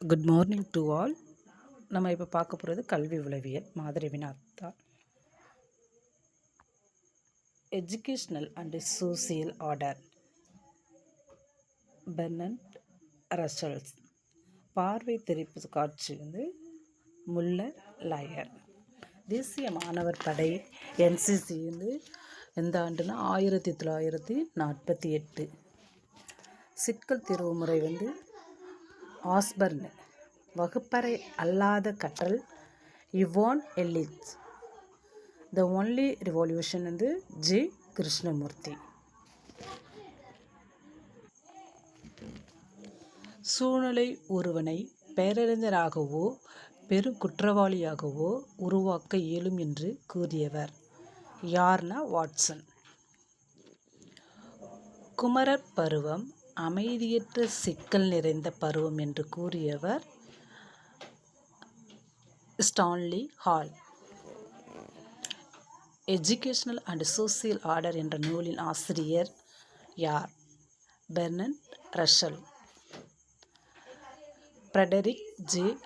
Good morning to all நம்ம இப்போ பார்க்க போகிறது கல்வி உளவியல் மாதிரி வினாத்தா educational and social order Bertrand Russell's பார்வை தெரிப்பு காட்சி வந்து முல்லர் லயர் தேசிய மாணவர் படை என்சிசி வந்து எந்த ஆண்டுனா ஆயிரத்தி தொள்ளாயிரத்தி நாற்பத்தி எட்டு. சிக்கல் தீர்வு முறை வந்து ஆஸ்பர்ன் வகுப்பறை அல்லாத கற்றல் Ivan Illich the only revolution வந்து ஜி. கிருஷ்ணமூர்த்தி. சூழ்நிலை ஒருவனை பேரறிஞராகவோ பெரும் குற்றவாளியாகவோ உருவாக்க இயலும் என்று கூறியவர் யார்னா வாட்சன். குமரர் பருவம் அமைதியற்ற சிக்கல் நிறைந்த பருவம் என்று கூறியவர் Stanley Hall. Educational and social order என்ற நூலின் ஆசிரியர் யார்? Bertrand Russell. Frederick J.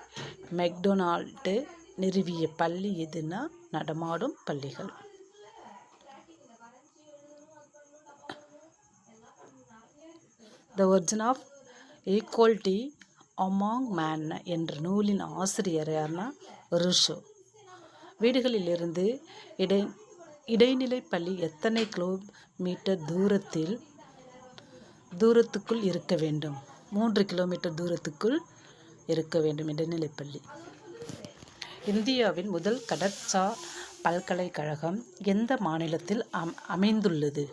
McDonald நிறுவிய பள்ளி எதுனா? நடமாடும் பள்ளிகள். The origin of equality among men என்ற நூலின் ஆசிரியர் யார்னா ருஷோ. வீடுகளிலிருந்து இடை இடைநிலை பள்ளி எத்தனை கிலோமீட்டர் தூரத்தில் தூரத்துக்குள் இருக்க வேண்டும்? மூன்று கிலோமீட்டர் தூரத்துக்குள் இருக்க வேண்டும் இடைநிலைப்பள்ளி இந்தியாவின் முதல் கடற்சா பல்கலைக்கழகம் எந்த மாநிலத்தில் அம் அமைந்துள்ளது?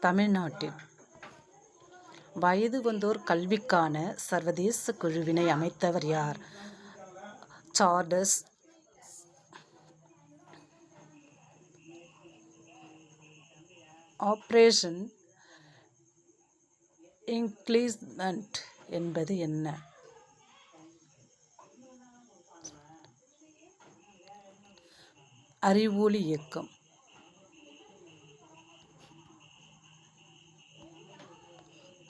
தமிழ்நாட்டில். வயது வந்தோர் கல்விக்கான சர்வதேச குழுவினை அமைத்தவர் யார்? சார்டஸ் ஆப்ரேஷன் இன்க்ளீஸ்மெண்ட் என்பது என்ன? அறிவொளி இயக்கம்.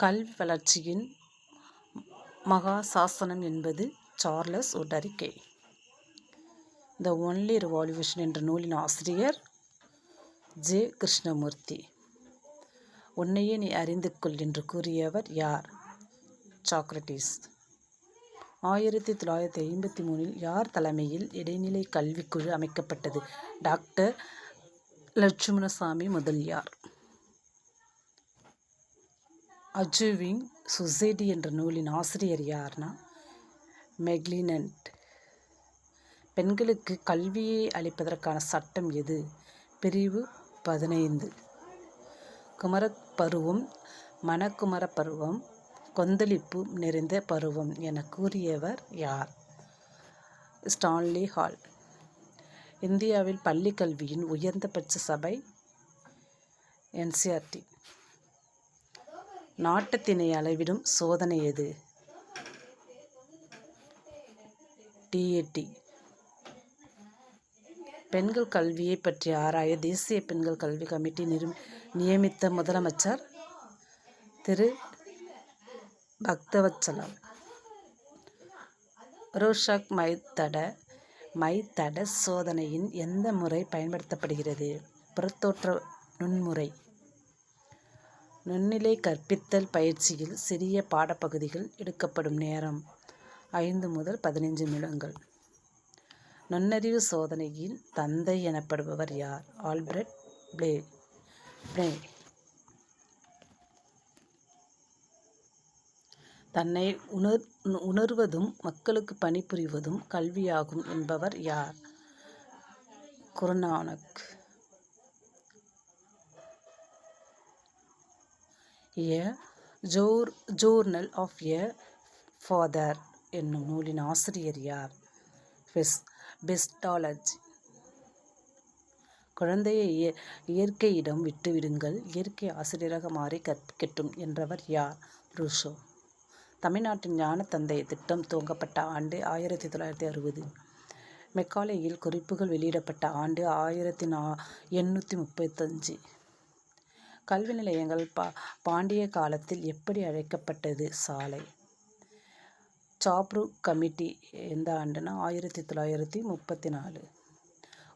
கல்வி வளர்ச்சியின் மகா சாசனம் என்பது சார்லஸ் ஒரு அறிக்கை. த ஒன்லி ரிவால்யூஷன் என்ற நூலின் ஆசிரியர் ஜே கிருஷ்ணமூர்த்தி. உன்னையே நீ அறிந்து கொள் என்று கூறியவர் யார்? சாக்ரட்டிஸ் ஆயிரத்தி தொள்ளாயிரத்தி ஐம்பத்தி மூணில் யார் தலைமையில் இடைநிலை கல்விக்குழு அமைக்கப்பட்டது? Doctor Lakshmanaswami Mudaliar. Achieving society என்ற நூலின் ஆசிரியர் யார்னா? மெக்லினன்ட். பெண்களுக்கு கல்வியை அளிப்பதற்கான சட்டம் எது? பிரிவு பதினைந்து. குமரப் பருவம் மணக்குமர பருவம் கொந்தளிப்பு நிறைந்த பருவம் என கூறியவர் யார்? Stanley Hall. இந்தியாவில் பள்ளி கல்வியின் உயர்ந்தபட்ச சபை என்சிஆர்டி நாட்டத்தினை அளவிடும் சோதனை எது? டிஏடி பெண்கள் கல்வியை பற்றி ஆராய தேசிய பெண்கள் கல்வி கமிட்டி நிரு நியமித்த முதலமைச்சர் திரு. பக்தவச்சலம் ரோஷாக் மைத்தட மைத்தட சோதனையின் எந்த முறை பயன்படுத்தப்படுகிறது? புறத்தோற்ற நுண்முறை. நுண்ணிலை கற்பித்தல் பயிற்சியில் சிறிய பாடப்பகுதிகள் எடுக்கப்படும் நேரம். ஐந்து முதல் பதினைஞ்சு நிமிடங்கள். நுண்ணறிவு சோதனையின் தந்தை எனப்படுபவர் யார்? ஆல்பிரட் பிளே பிளே. தன்னை உணர் உணர்வதும் மக்களுக்கு பணிபுரிவதும் கல்வியாகும் என்பவர் யார்? Guru Nanak. A jour journal of a father என்னும் நூலின் ஆசிரியர் யார்? பெஸ் பெஸ்டாலஜி. குழந்தையை இயற்கையிடம் விட்டுவிடுங்கள் இயற்கை ஆசிரியராக மாறி கற்கட்டும் என்றவர் யார்? ரூஷோ. தமிழ்நாட்டின் ஞான தந்தை திட்டம் துவங்கப்பட்ட ஆண்டு ஆயிரத்தி தொள்ளாயிரத்தி அறுபது. மெக்காலேயில் குறிப்புகள் வெளியிடப்பட்ட ஆண்டு ஆயிரத்தி நா எண்ணூற்றி முப்பத்தஞ்சு. கல்வி நிலையங்கள் பா பாண்டிய காலத்தில் எப்படி அழைக்கப்பட்டது? சாலை. சாப்ரு கமிட்டி எந்த ஆண்டுனா ஆயிரத்தி தொள்ளாயிரத்தி முப்பத்தி நாலு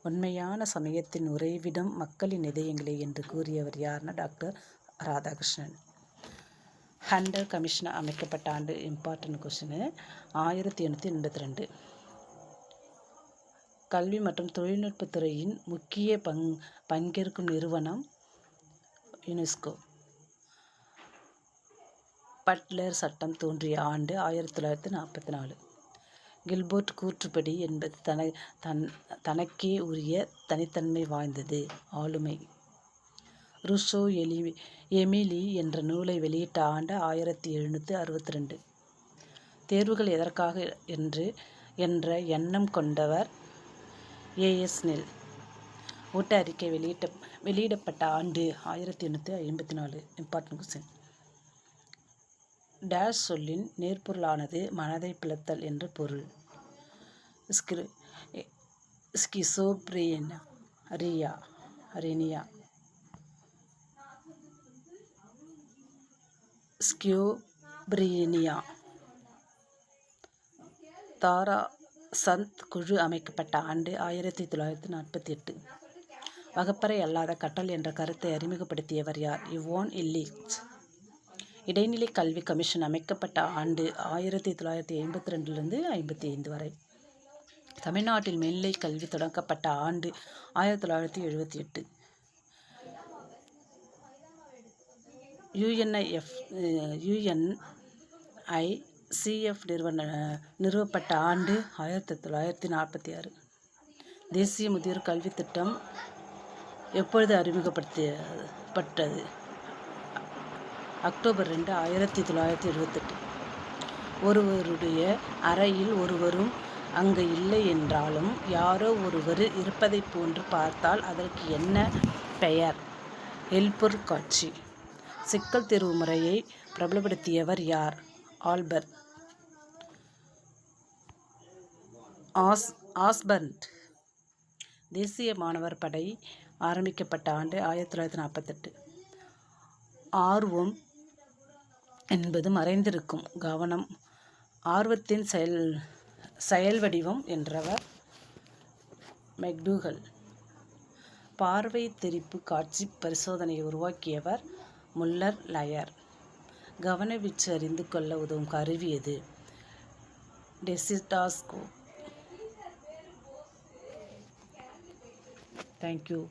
உண்மையான சமயத்தின் உறைவிடம் மக்களின் இதயங்களே என்று கூறியவர் யார்னா டாக்டர் ராதாகிருஷ்ணன். ஹண்டர் கமிஷன் அமைக்கப்பட்ட ஆண்டு இம்பார்ட்டன்ட் கொஷினு ஆயிரத்தி எண்ணூற்றி எண்பத்தி ரெண்டு கல்வி மற்றும் தொழில்நுட்பத் துறையின் முக்கிய பங் பங்கேற்கும் நிறுவனம் யுனெஸ்கோ. பட்லர் சட்டம் தோன்றிய ஆண்டு ஆயிரத்தி தொள்ளாயிரத்தி நாற்பத்தி நாலு. கில்போர்ட் கூற்றுப்படி என்பது தன தன் தனக்கே உரிய தனித்தன்மை வாய்ந்தது ஆளுமை. ருஷோ எலி எமிலி என்ற நூலை வெளியிட்ட ஆண்டு ஆயிரத்தி எழுநூற்றி அறுபத்தி ரெண்டு. தேர்வுகள் எதற்காக என்று என்ற எண்ணம் கொண்டவர் ஏஎஸ் நெல். ஓட்ட அறிக்கை வெளியிட்ட வெளியிடப்பட்ட ஆண்டு ஆயிரத்தி எண்ணூற்றி ஐம்பத்தி நாலு இம்பார்ட்டன் கொஸ்டின் டேஷ் சொல்லின் நேர்பொருளானது மனதை பிளத்தல் என்று பொருள். ஸ்கிரு ஸ்கிசோப்ரேன் ரியா ரெனியா ஸ்கியோப்ரீனியா தாரா சந்த் குழு அமைக்கப்பட்ட ஆண்டு ஆயிரத்தி தொள்ளாயிரத்தி நாற்பத்தி எட்டு. வகுப்பறை அல்லாத கற்றல் என்ற கருத்தை அறிமுகப்படுத்தியவர் யார்? இவோன் இல்லிச் இடைநிலை கல்வி கமிஷன் அமைக்கப்பட்ட ஆண்டு ஆயிரத்தி தொள்ளாயிரத்தி ஐம்பத்தி ரெண்டுலேருந்து ஐம்பத்தி ஐந்து வரை. தமிழ்நாட்டில் மேல்நிலை கல்வி தொடங்கப்பட்ட ஆண்டு ஆயிரத்தி தொள்ளாயிரத்தி எழுபத்தி எட்டு யுஎன்ஐஎஃப் யுஎன்ஐ சிஎஃப் நிறுவன நிறுவப்பட்ட ஆண்டு ஆயிரத்தி தொள்ளாயிரத்தி நாற்பத்தி ஆறு. தேசிய முதியோர் கல்வி திட்டம் எப்பொழுது அறிமுகப்படுத்தப்பட்டது? அக்டோபர் ரெண்டு ஆயிரத்தி தொள்ளாயிரத்தி இருபத்தெட்டு. ஒருவருடைய அறையில் ஒருவரும் அங்கு இல்லை என்றாலும் யாரோ ஒருவர் இருப்பதைப் போன்று பார்த்தால் அதற்கு என்ன பெயர்? எல்பொர் காட்சி. சிக்கல் தேர்வு முறையை பிரபலப்படுத்தியவர் யார்? ஆல்பர்ட். ஆஸ் ஆஸ்பர்ட். தேசிய மாணவர் படை ஆரம்பிக்கப்பட்ட ஆண்டு ஆயிரத்தி தொள்ளாயிரத்தி நாற்பத்தெட்டு. ஆர்வம் என்பது மறைந்திருக்கும் கவனம். ஆர்வத்தின் செயல் செயல் வடிவம் என்றவர் மெக்டூகல். பார்வை தெரிப்பு காட்சி பரிசோதனையை உருவாக்கியவர் முல்லர் லயர். கவனவீச்சு அறிந்து கொள்ள உதவும் கருவி எது? டெசிடாஸ்கோ தேங்க்யூ